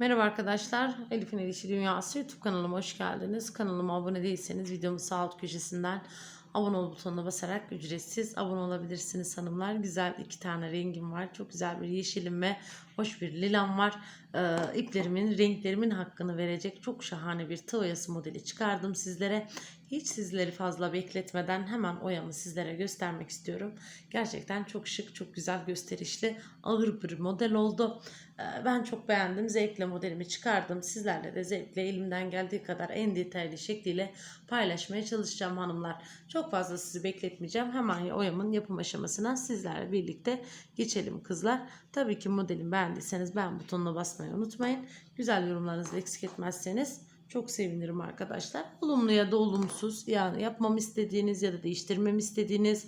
Merhaba arkadaşlar. Elif'in El İşi Dünyası YouTube kanalıma hoş geldiniz. Kanalıma abone değilseniz videomun sağ alt köşesinden abone ol butonuna basarak ücretsiz abone olabilirsiniz hanımlar. Güzel iki tane rengim var. Çok güzel bir yeşilim ve hoş bir lilam var. Ee, iplerimin, renklerimin hakkını verecek çok şahane bir tığ oyası modeli çıkardım sizlere. Hiç sizleri fazla bekletmeden hemen oyamı sizlere göstermek istiyorum. Gerçekten çok şık, çok güzel gösterişli, ağır bir model oldu. Ee, Ben çok beğendim. Zevkle modelimi çıkardım. Sizlerle de zevkle elimden geldiği kadar en detaylı şekliyle paylaşmaya çalışacağım hanımlar. Çok fazla sizi bekletmeyeceğim. Hemen oyamın yapım aşamasına sizlerle birlikte geçelim kızlar. Tabii ki modelimi beğendiyseniz beğen butonuna basmayı unutmayın. Güzel yorumlarınızı eksik etmezseniz çok sevinirim arkadaşlar. Olumlu ya da olumsuz yani yapmamı istediğiniz ya da değiştirmemi istediğiniz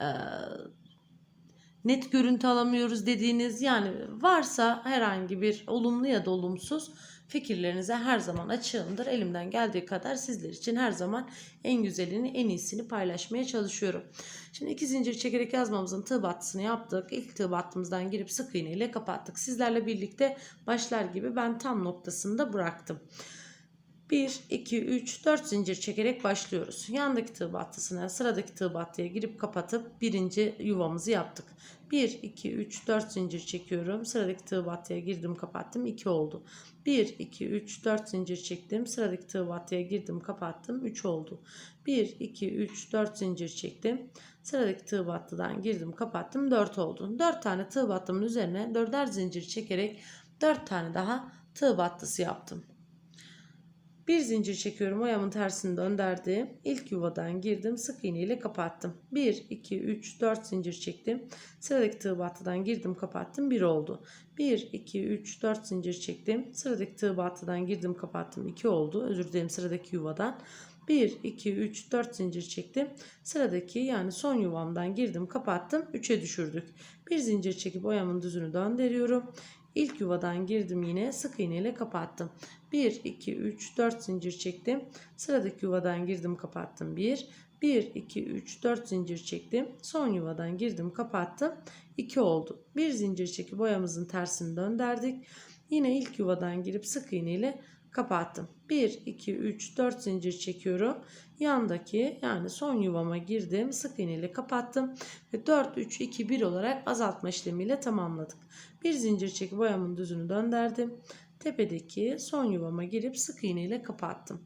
eee, net görüntü alamıyoruz dediğiniz yani varsa herhangi bir olumlu ya da olumsuz fikirlerinize her zaman açığımdır. Elimden geldiği kadar sizler için her zaman en güzelini en iyisini paylaşmaya çalışıyorum. Şimdi iki zincir çekerek yazmamızın tığ battısını yaptık. İlk tığ battığımızdan girip sık iğne ile kapattık. Sizlerle birlikte başlar gibi ben tam noktasında bıraktım. 1, 2, 3, 4 zincir çekerek başlıyoruz. Yandaki tığ battısına sıradaki tığ battıya girip kapatıp birinci yuvamızı yaptık. 1, 2, 3, 4 zincir çekiyorum. Sıradaki tığ battıya girdim kapattım 2 oldu. 1, 2, 3, 4 zincir çektim. Sıradaki tığ battıya girdim kapattım 3 oldu. 1, 2, 3, 4 zincir çektim. Sıradaki tığ battıdan girdim kapattım 4 oldu. 4 tane tığ battımın üzerine 4'er zincir çekerek 4 tane daha tığ battısı yaptım. Bir zincir çekiyorum. Ayağımın tersini döndürdüm. İlk yuvadan girdim. Sık iğne ile kapattım. 1, 2, 3, 4 zincir çektim. Sıradaki tığ battıdan girdim kapattım. 1 oldu. 1, 2, 3, 4 zincir çektim. Sıradaki tığ battıdan girdim kapattım. 2 oldu. Özür dilerim sıradaki yuvadan. 1, 2, 3, 4 zincir çektim. Sıradaki yani son yuvamdan girdim kapattım. 3'e düşürdük. Bir zincir çekip oyamın düzünü döndürüyorum. İlk yuvadan girdim yine sık iğne ile kapattım. 1, 2, 3, 4 zincir çektim. Sıradaki yuvadan girdim kapattım 1. 1, 2, 3, 4 zincir çektim. Son yuvadan girdim kapattım. 2 oldu. Bir zincir çekip boyamızın tersini döndürdük. Yine ilk yuvadan girip sık iğne ile kapattım. 1, 2, 3, 4 zincir çekiyorum. Yandaki yani son yuvama girdim. Sık iğne ile kapattım. Ve 4, 3, 2, 1 olarak azaltma işlemiyle tamamladık. Bir zincir çekip boyamın düzünü döndürdüm. Tepedeki son yuvama girip sık iğne ile kapattım.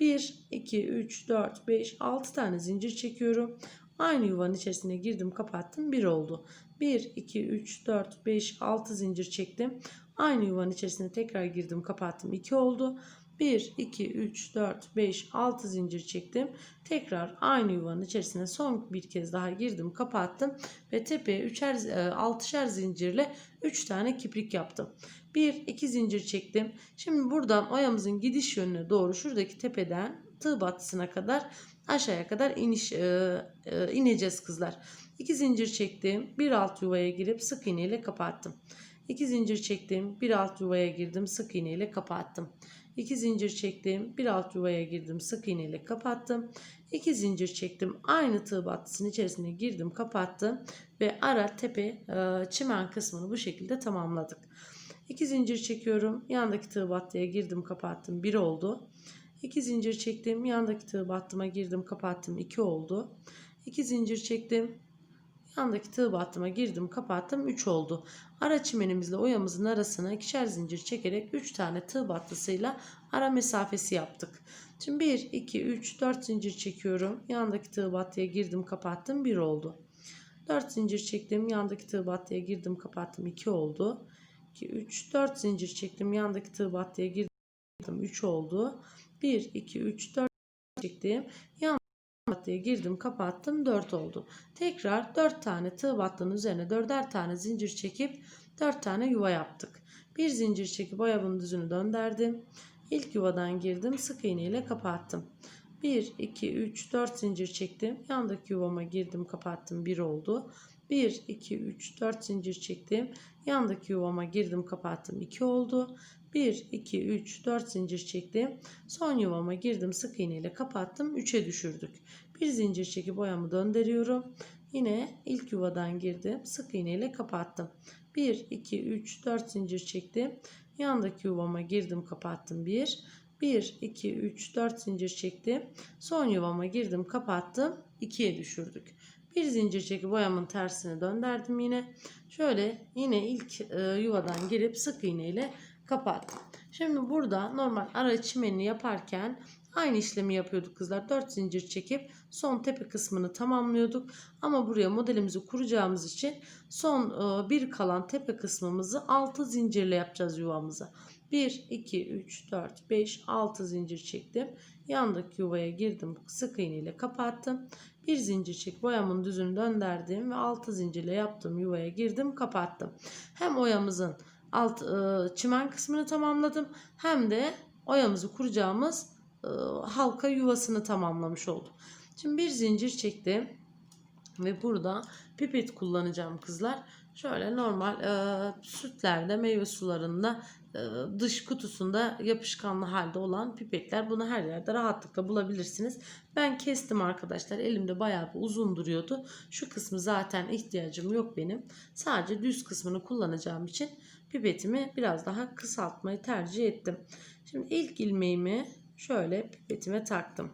1, 2, 3, 4, 5, 6 tane zincir çekiyorum. Aynı yuvanın içerisine girdim kapattım 1 oldu. 1, 2, 3, 4, 5, 6 zincir çektim. Aynı yuvanın içerisine tekrar girdim kapattım 2 oldu. 1, 2, 3, 4, 5, 6 zincir çektim. Tekrar aynı yuvanın içerisine son bir kez daha girdim kapattım. Ve tepeye 3'er 6'şer zincirle 3 tane kiprik yaptım. 1, 2 zincir çektim. Şimdi buradan oyamızın gidiş yönüne doğru şuradaki tepeden tığ battısına kadar aşağıya kadar iniş e, e, ineceğiz kızlar. 2 zincir çektim. Bir alt yuvaya girip sık iğne ile kapattım. 2 zincir çektim. Bir alt yuvaya girdim. Sık iğne ile kapattım. 2 zincir çektim. Bir alt yuvaya girdim. Sık iğne ile kapattım. 2 zincir çektim. Aynı tığ battısının içerisine girdim. Kapattım. Ve ara tepe e, çimen kısmını bu şekilde tamamladık. 2 zincir çekiyorum. Yandaki tığ battıya girdim. Kapattım. 1 oldu. 2 zincir çektim. Yandaki tığ battıma girdim. Kapattım. 2 oldu. 2 zincir çektim. Yandaki tığ battıma girdim kapattım 3 oldu. Ara çimenimizle oyamızın arasına ikişer zincir çekerek 3 tane tığ battısıyla ara mesafesi yaptık. Şimdi 1, 2, 3, 4 zincir çekiyorum. Yandaki tığ battıya girdim kapattım 1 oldu. 4 zincir çektim. Yandaki tığ battıya girdim kapattım 2 oldu. 2, 3, 4 zincir çektim. Yandaki tığ battıya girdim 3 oldu. 1, 2, 3, 4 çektim. Yan battıya girdim kapattım 4 oldu. Tekrar 4 tane tığ battının üzerine 4'er tane zincir çekip 4 tane yuva yaptık. Bir zincir çekip ayağımın düzünü döndürdüm. İlk yuvadan girdim sık iğne ile kapattım. 1, 2, 3, 4 zincir çektim. Yandaki yuvama girdim kapattım 1 oldu. 1, 2, 3, 4 zincir çektim. Yandaki yuvama girdim kapattım 2 oldu. 1, 2, 3, 4 zincir çektim. Son yuvama girdim sık iğne ile kapattım 3'e düşürdük. Bir zincir çekip boyamı döndürüyorum. Yine ilk yuvadan girdim sık iğne ile kapattım. 1, 2, 3, 4 zincir çektim. Yandaki yuvama girdim kapattım 1. 1, 2, 3, 4 zincir çektim. Son yuvama girdim kapattım. 2'ye düşürdük. Bir zincir çekip boyamın tersini döndürdüm yine. Şöyle yine ilk e, yuvadan girip sık iğne ile kapattım. Şimdi burada normal ara çimenini yaparken aynı işlemi yapıyorduk kızlar. 4 zincir çekip son tepe kısmını tamamlıyorduk. Ama buraya modelimizi kuracağımız için son e, bir kalan tepe kısmımızı 6 zincirle yapacağız yuvamıza. 1, 2, 3, 4, 5, 6 zincir çektim. Yandaki yuvaya girdim. Sık iğne ile kapattım. Bir zincir çek boyamın düzünü döndürdüm ve 6 zincirle yaptığım yuvaya girdim kapattım. Hem oyamızın alt e, çimen kısmını tamamladım hem de oyamızı kuracağımız e, halka yuvasını tamamlamış oldum. Şimdi bir zincir çektim ve burada pipet kullanacağım kızlar. Şöyle normal e, sütlerde meyve sularında e, dış kutusunda yapışkanlı halde olan pipetler. Bunu her yerde rahatlıkla bulabilirsiniz. Ben kestim arkadaşlar. Elimde bayağı bir uzun duruyordu. Şu kısmı zaten ihtiyacım yok benim. Sadece düz kısmını kullanacağım için pipetimi biraz daha kısaltmayı tercih ettim. Şimdi ilk ilmeğimi şöyle pipetime taktım.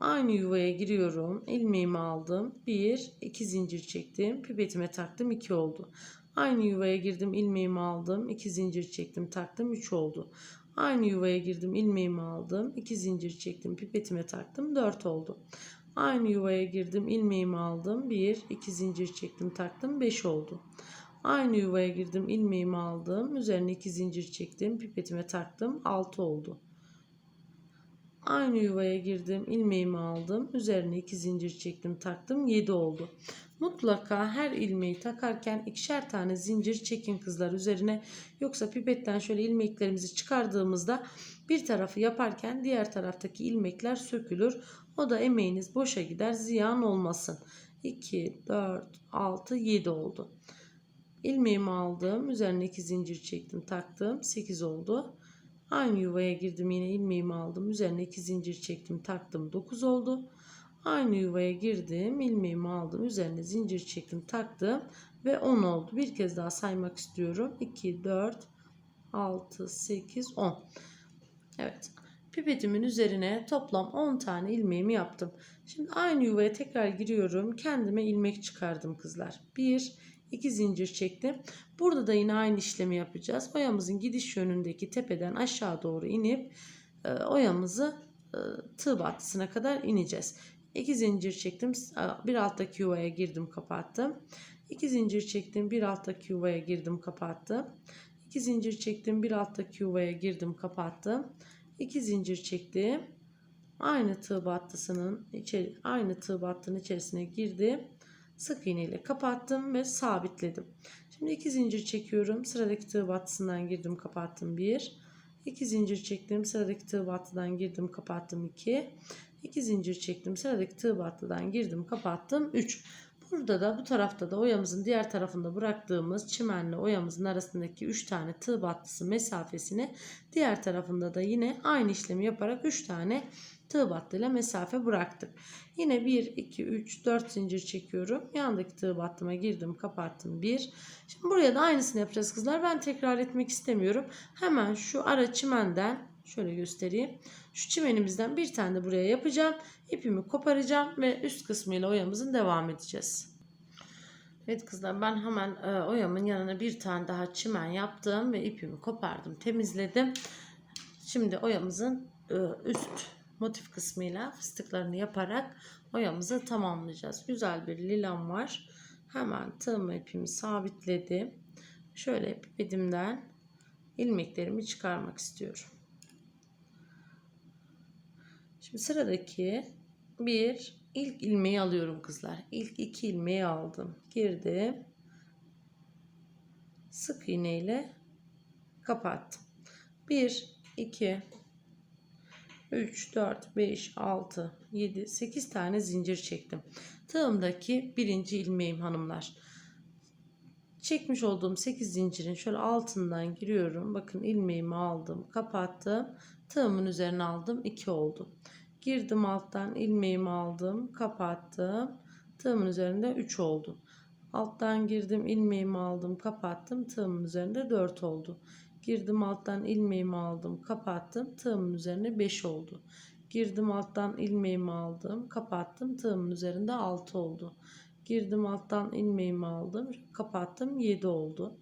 Aynı yuvaya giriyorum. ilmeğimi aldım. 1, 2 zincir çektim. Pipetime taktım. 2 oldu. Aynı yuvaya girdim. ilmeğimi aldım. 2 zincir çektim. Taktım. 3 oldu. Aynı yuvaya girdim. ilmeğimi aldım. 2 zincir çektim. Pipetime taktım. 4 oldu. Aynı yuvaya girdim. ilmeğimi aldım. 1, 2 zincir çektim. Taktım. 5 oldu. Aynı yuvaya girdim. ilmeğimi aldım. Üzerine 2 zincir çektim. Pipetime taktım. 6 oldu. Aynı yuvaya girdim. ilmeğimi aldım. Üzerine iki zincir çektim taktım. 7 oldu. Mutlaka her ilmeği takarken ikişer tane zincir çekin kızlar üzerine. Yoksa pipetten şöyle ilmeklerimizi çıkardığımızda bir tarafı yaparken diğer taraftaki ilmekler sökülür. O da emeğiniz boşa gider ziyan olmasın. 2, 4, 6, 7 oldu. İlmeğimi aldım. Üzerine iki zincir çektim taktım. 8 oldu. Aynı yuvaya girdim yine ilmeğimi aldım. Üzerine iki zincir çektim taktım 9 oldu. Aynı yuvaya girdim ilmeğimi aldım. Üzerine zincir çektim taktım ve 10 oldu. Bir kez daha saymak istiyorum. 2, 4, 6, 8, 10. Evet. Pipetimin üzerine toplam 10 tane ilmeğimi yaptım. Şimdi aynı yuvaya tekrar giriyorum. Kendime ilmek çıkardım kızlar. 1, 2 zincir çektim. Burada da yine aynı işlemi yapacağız. Oyamızın gidiş yönündeki tepeden aşağı doğru inip e, oyamızı e, tığ battısına kadar ineceğiz. 2 zincir çektim. Bir alttaki yuvaya girdim kapattım. 2 zincir çektim. Bir alttaki yuvaya girdim kapattım. 2 zincir çektim. Bir alttaki yuvaya girdim kapattım. 2 zincir çektim. Aynı tığ battısının içeri aynı tığ battının içerisine girdim sık iğne ile kapattım ve sabitledim. Şimdi iki zincir çekiyorum. Sıradaki tığ battısından girdim kapattım 1. 2 zincir çektim. Sıradaki tığ battıdan girdim kapattım 2. 2 zincir çektim. Sıradaki tığ battıdan girdim kapattım 3. Burada da bu tarafta da oyamızın diğer tarafında bıraktığımız çimenle oyamızın arasındaki 3 tane tığ battısı mesafesini diğer tarafında da yine aynı işlemi yaparak 3 tane tığ battıyla mesafe bıraktık. Yine 1, 2, 3, 4 zincir çekiyorum. Yandaki tığ battıma girdim kapattım 1. Şimdi buraya da aynısını yapacağız kızlar. Ben tekrar etmek istemiyorum. Hemen şu ara çimenden şöyle göstereyim. Şu çimenimizden bir tane de buraya yapacağım. İpimi koparacağım ve üst kısmıyla oyamızın devam edeceğiz. Evet kızlar ben hemen e, oyamın yanına bir tane daha çimen yaptım ve ipimi kopardım temizledim. Şimdi oyamızın e, üst motif kısmıyla fıstıklarını yaparak oyamızı tamamlayacağız. Güzel bir lilam var. Hemen tığım ipimi sabitledim. Şöyle pipetimden ilmeklerimi çıkarmak istiyorum. Şimdi sıradaki bir ilk ilmeği alıyorum kızlar. İlk iki ilmeği aldım. Girdim. Sık iğne ile kapattım. 1 2 3 4 5 6 7 8 tane zincir çektim. Tığımdaki birinci ilmeğim hanımlar. Çekmiş olduğum 8 zincirin şöyle altından giriyorum. Bakın ilmeğimi aldım, kapattım. Tığımın üzerine aldım. 2 oldu. Girdim alttan ilmeğimi aldım, kapattım. Tığımın üzerinde 3 oldu. Alttan girdim ilmeğimi aldım, kapattım. Tığımın üzerinde 4 oldu. Girdim alttan ilmeğimi aldım, kapattım. Tığımın üzerine 5 oldu. Girdim alttan ilmeğimi aldım, kapattım. Tığımın üzerinde 6 oldu. Girdim alttan ilmeğimi aldım, kapattım. 7 oldu.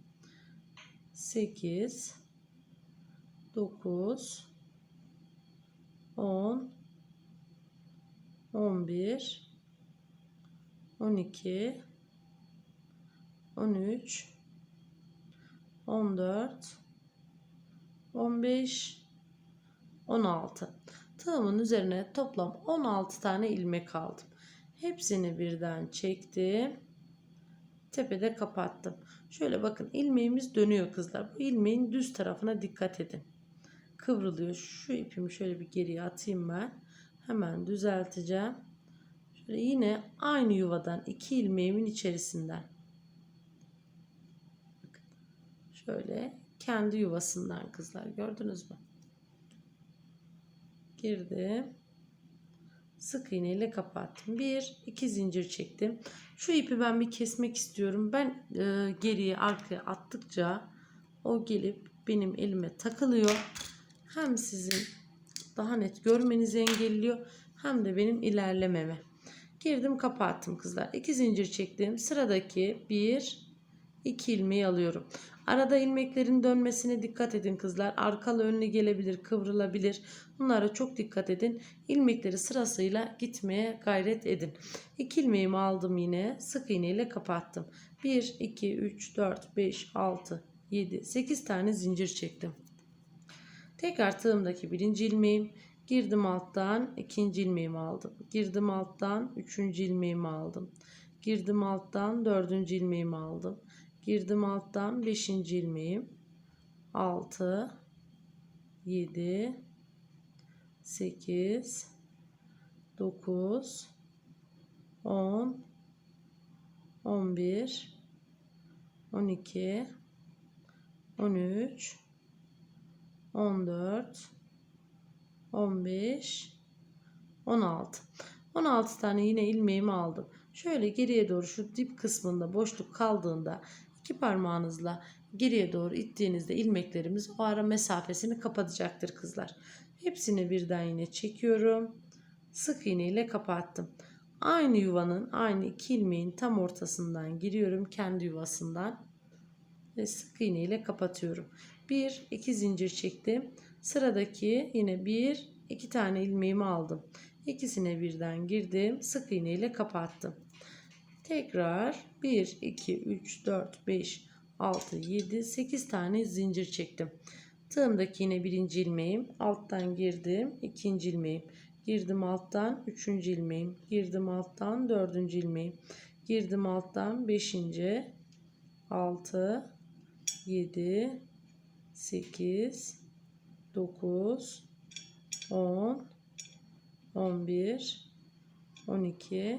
8 9 10 11 12 13 14 15 16 tığımın üzerine toplam 16 tane ilmek aldım. Hepsini birden çektim. Tepede kapattım. Şöyle bakın ilmeğimiz dönüyor kızlar. Bu ilmeğin düz tarafına dikkat edin. Kıvrılıyor. Şu ipimi şöyle bir geriye atayım ben. Hemen düzelteceğim. Şöyle yine aynı yuvadan iki ilmeğimin içerisinden. Şöyle kendi yuvasından kızlar gördünüz mü? Girdim. Sık iğne ile kapattım. Bir, iki zincir çektim. Şu ipi ben bir kesmek istiyorum. Ben e, geriye arkaya attıkça o gelip benim elime takılıyor. Hem sizin daha net görmenizi engelliyor hem de benim ilerlememe. Girdim kapattım kızlar. İki zincir çektim. Sıradaki bir, iki ilmeği alıyorum. Arada ilmeklerin dönmesine dikkat edin kızlar. Arkalı önlü gelebilir, kıvrılabilir. Bunlara çok dikkat edin. İlmekleri sırasıyla gitmeye gayret edin. İki ilmeğimi aldım yine. Sık iğne ile kapattım. 1, 2, 3, 4, 5, 6, 7, 8 tane zincir çektim. Tekrar tığımdaki birinci ilmeğim. Girdim alttan ikinci ilmeğimi aldım. Girdim alttan üçüncü ilmeğimi aldım. Girdim alttan dördüncü ilmeğimi aldım. Girdim alttan. Beşinci ilmeğim. 6 7 8 9 10 11 12 13 14 15 16 16 tane yine ilmeğimi aldım. Şöyle geriye doğru şu dip kısmında boşluk kaldığında iki parmağınızla geriye doğru ittiğinizde ilmeklerimiz o ara mesafesini kapatacaktır kızlar. Hepsini birden yine çekiyorum. Sık iğne ile kapattım. Aynı yuvanın aynı iki ilmeğin tam ortasından giriyorum kendi yuvasından ve sık iğne ile kapatıyorum. 1 2 zincir çektim. Sıradaki yine 1 2 tane ilmeğimi aldım. İkisine birden girdim. Sık iğne ile kapattım. Tekrar 1 2 3 4 5 6 7 8 tane zincir çektim. Tığımdaki yine birinci ilmeğim. Alttan girdim. ikinci ilmeğim. Girdim alttan üçüncü ilmeğim. Girdim alttan dördüncü ilmeğim. Girdim alttan beşinci. 6 7 8 9 10 11 12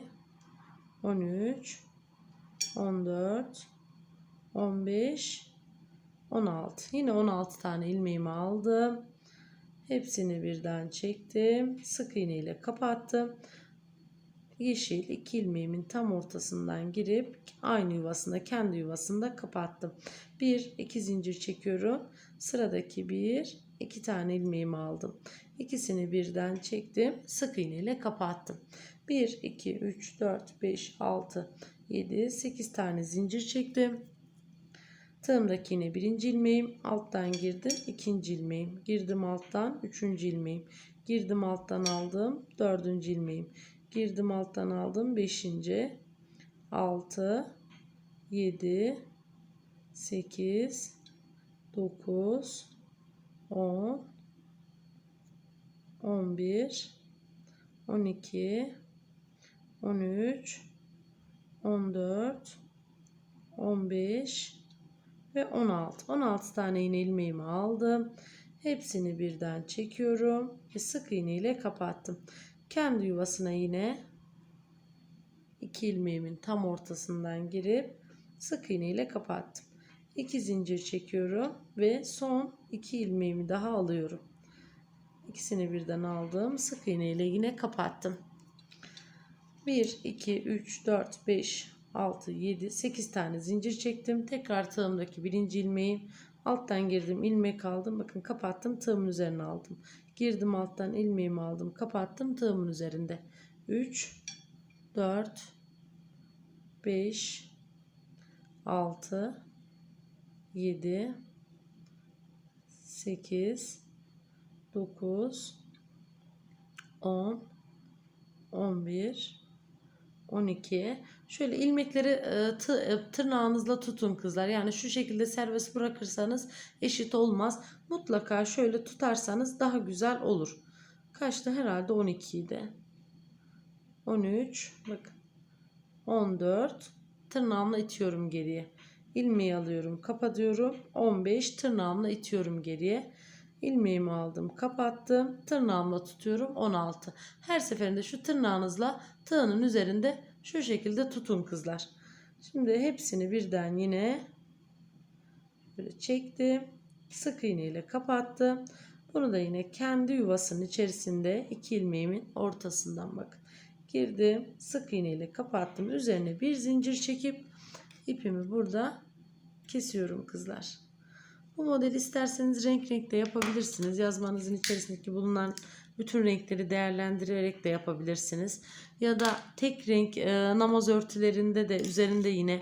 13 14 15 16 yine 16 tane ilmeğimi aldım hepsini birden çektim sık iğne ile kapattım yeşil iki ilmeğimin tam ortasından girip aynı yuvasında kendi yuvasında kapattım. Bir iki zincir çekiyorum. Sıradaki bir iki tane ilmeğimi aldım. İkisini birden çektim. Sık iğne ile kapattım. 1 2 3 4 5 6 7 8 tane zincir çektim. Tığımdaki yine birinci ilmeğim alttan girdim ikinci ilmeğim girdim alttan üçüncü ilmeğim girdim alttan aldım dördüncü ilmeğim girdim alttan aldım 5. 6 7 8 9 10 11 12 13 14 15 ve 16 16 tane iğne ilmeğimi aldım hepsini birden çekiyorum ve sık iğne ile kapattım kendi yuvasına yine iki ilmeğimin tam ortasından girip sık iğne ile kapattım. 2 zincir çekiyorum ve son iki ilmeğimi daha alıyorum. İkisini birden aldım. Sık iğne ile yine kapattım. 1 2 3 4 5 6 7 8 tane zincir çektim. Tekrar tığımdaki birinci ilmeği Alttan girdim ilmek aldım. Bakın kapattım tığımın üzerine aldım. Girdim alttan ilmeğimi aldım. Kapattım tığımın üzerinde. 3 4 5 6 7 8 9 10 11 12 şöyle ilmekleri e, e, tırnağınızla tutun kızlar. Yani şu şekilde serbest bırakırsanız eşit olmaz. Mutlaka şöyle tutarsanız daha güzel olur. Kaçtı? Herhalde 12 idi 13 bakın. 14 tırnağımla itiyorum geriye. İlmeği alıyorum kapatıyorum 15 tırnağımla itiyorum geriye ilmeğimi aldım kapattım tırnağımla tutuyorum 16 her seferinde şu tırnağınızla tığının üzerinde şu şekilde tutun kızlar. Şimdi hepsini birden yine böyle çektim sık iğne ile kapattım. Bunu da yine kendi yuvasının içerisinde iki ilmeğimin ortasından bak girdim sık iğne ile kapattım. Üzerine bir zincir çekip ipimi burada kesiyorum kızlar bu modeli isterseniz renk renk de yapabilirsiniz. Yazmanızın içerisindeki bulunan bütün renkleri değerlendirerek de yapabilirsiniz. Ya da tek renk e, namaz örtülerinde de üzerinde yine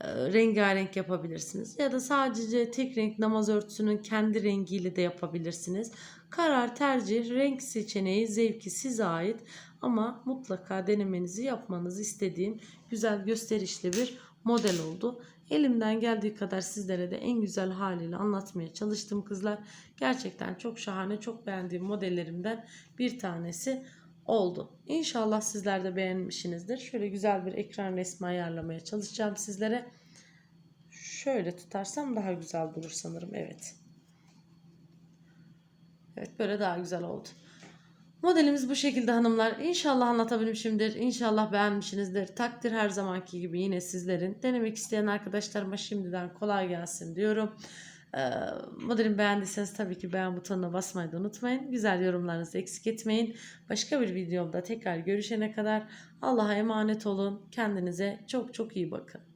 e, rengarenk yapabilirsiniz. Ya da sadece tek renk namaz örtüsünün kendi rengiyle de yapabilirsiniz. Karar tercih, renk seçeneği, zevki size ait ama mutlaka denemenizi yapmanızı istediğim güzel gösterişli bir model oldu. Elimden geldiği kadar sizlere de en güzel haliyle anlatmaya çalıştım kızlar. Gerçekten çok şahane, çok beğendiğim modellerimden bir tanesi oldu. İnşallah sizler de beğenmişsinizdir. Şöyle güzel bir ekran resmi ayarlamaya çalışacağım sizlere. Şöyle tutarsam daha güzel durur sanırım. Evet. Evet böyle daha güzel oldu. Modelimiz bu şekilde hanımlar. İnşallah anlatabilmişimdir. İnşallah beğenmişsinizdir. Takdir her zamanki gibi yine sizlerin. Denemek isteyen arkadaşlarıma şimdiden kolay gelsin diyorum. Ee, modelimi beğendiyseniz tabii ki beğen butonuna basmayı da unutmayın. Güzel yorumlarınızı eksik etmeyin. Başka bir videomda tekrar görüşene kadar Allah'a emanet olun. Kendinize çok çok iyi bakın.